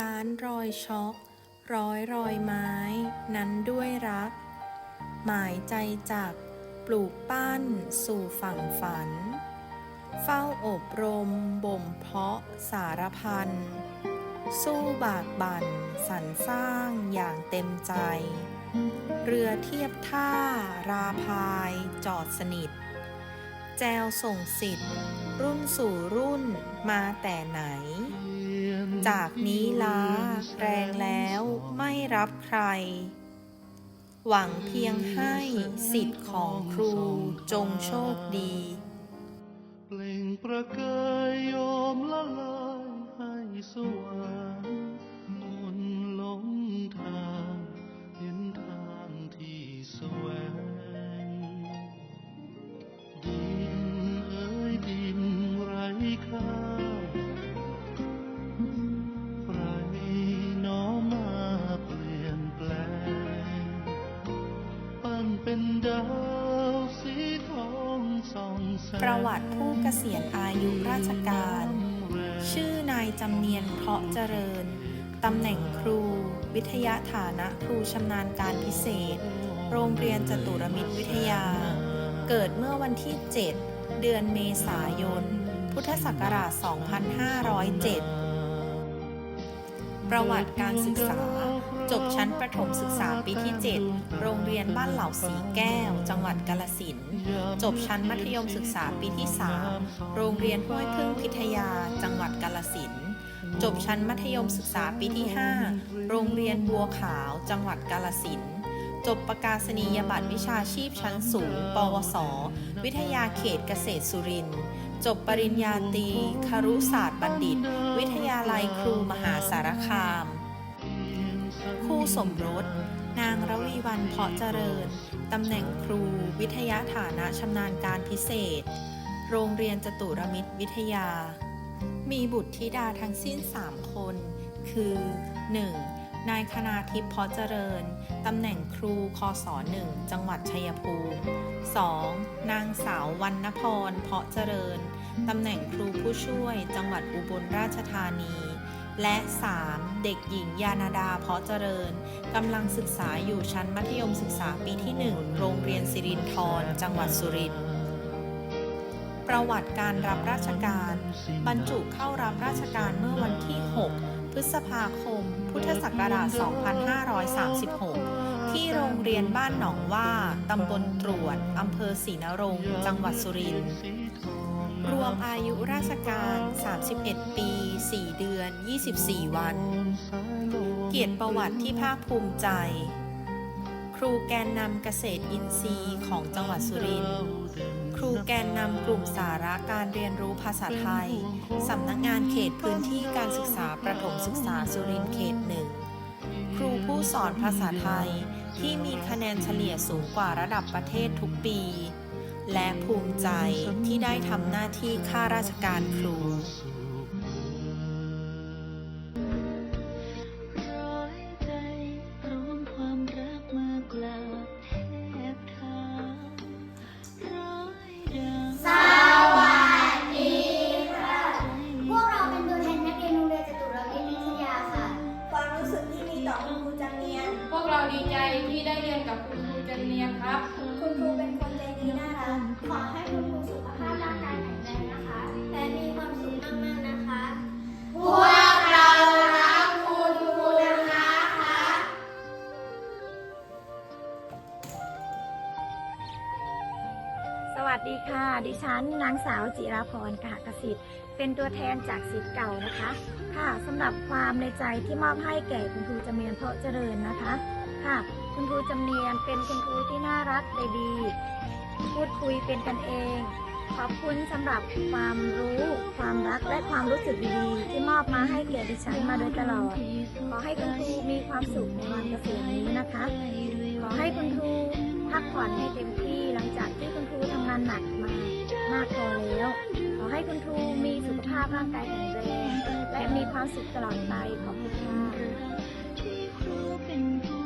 ล้านรอยช็อก ร้อยรอยไม้ นั้นด้วยรัก หมายใจจักปลูกปั้นสู่ฝั่งฝัน เฝ้าอบรม บ่มเพาะสารพัน สู้บากบั่นสรรสร้างอย่างเต็มใจ เรือเทียบท่า ราพายจอดสนิท แจวส่งสิทธิ์ รุ่นสู่รุ่นมาแต่ไหน จากนี้ล้าแรงแล้วไม่รับใคร หวังเพียงให้สิทธิ์ของครูจงโชคดี เปล่งประกาย ประวัติผู้เกษียณอายุราชการ ชื่อนายจำเนียนเพาะเจริญ ตำแหน่งครู วิทยาฐานะครูชำนาญการพิเศษ โรงเรียนจตุรมิตรวิทยา เกิดเมื่อวันที่ 7 เดือนเมษายน พุทธศักราช 2507 ประวัติการศึกษา จบชั้นประถมศึกษาปีที่ 7 โรงเรียนบ้านเหล่าสีแก้ว จังหวัดกาลสินจบชั้นมัธยมศึกษาปีที่ 3 โรงเรียนห้วยพึ่งพิทยา จังหวัดกาลสินจบชั้นมัธยมศึกษาปีที่ 5 โรงเรียนบัวขาว จังหวัดกาลสินจบประกาศนียบัตรวิชาชีพชั้นสูง ปวส วิทยาเขตเกษตรสุรินทร์จบปริญญาตรีครุศาสตร์บัณฑิต วิทยา ครูมหาสารคาม คู่สมรส นางระวีวันเพาะเจริญ ตำแหน่งครู วิทยาฐานะชำนาญการพิเศษ โรงเรียนจตุรมิตรวิทยา มีบุตรธิดาทั้งสิ้น 3 คน คือ 1. นายคณาทิพย์เพาะเจริญ ตำแหน่งครูคศ1จังหวัดชัยภูมิ 2. นางสาววรรณพรเพาะเจริญตำแหน่งครูผู้ช่วยจังหวัดอุบลราชธานี และ 3. เด็กหญิงยานาดาเพาะเจริญกำลังศึกษาอยู่ชั้นมัธยมศึกษาปีที่ 1 โรงเรียนสิรินธรจังหวัดสุรินทร์ประวัติการรับราชการ บรรจุเข้ารับราชการเมื่อวันที่ 6 พฤษภาคม พุทธศักราช 2536 ที่โรงเรียนบ้านหนองว่า ตำบลตรวจ อำเภอศรีนรงค์จังหวัดสุรินทร์ รวมอายุราชการ 31 ปี 4 เดือน 24 วัน เกียรติประวัติที่ภาคภูมิใจ ครูแกนนำเกษตรอินทรีย์ของจังหวัดสุรินทร์ ครูแกนนำกลุ่มสาระการเรียนรู้ภาษาไทย สำนักงานเขตพื้นที่การศึกษาประถมศึกษาสุรินทร์เขตหนึ่ง ครูผู้สอนภาษาไทยที่มีคะแนนเฉลี่ยสูงกว่าระดับประเทศทุกปี และภูมิใจที่ได้ทำหน้าที่ข้าราชการครูร้อยใจรวมความรักมากล่าวแทบเท้าร้อยดาวสวัสดีค่ะ พวกเราเป็นตัวแทนนักเรียนโรงเรียนจตุรมิตรวิทยาค่ะ ความรู้สึกที่มีต่อคุณครูจำเนียน พวกเราดีใจที่ได้เรียนกับคุณครู จันเนียนครับ คุณครูเป็นคนใจดีน่ารัก ขอให้คุณครูสุขภาพร่างกายแข็งแรงนะคะ และมีความสุขมากๆนะคะพวกเรารักคุณครูนะคะสวัสดีค่ะ ดิฉันนางสาวจิราพรกหกสิทธิ์ เป็นตัวแทนจากสิทธิ์เก่านะคะ ค่ะสำหรับความในใจที่มอบให้แก่คุณครูจำเนียนเพราะเจริญนะคะ ค่ะ คุณครูจำเนียนเป็นคุณครูที่น่ารักใจดี พูดคุยเป็นกันเอง ขอบคุณสำหรับความรู้ ความรักและความรู้สึกดีๆที่มอบมาให้แก่ดิฉันมาโดยตลอด ขอให้คุณครูมีความสุขในวันเกษียณนี้นะคะ ขอให้คุณครูพักผ่อนให้เต็มที่หลังจากที่คุณครูทำงานหนักมามากพอแล้ว ขอให้คุณครูมีสุขภาพร่างกายแข็งแรงและมีความสุขตลอดไปขอบคุณค่ะ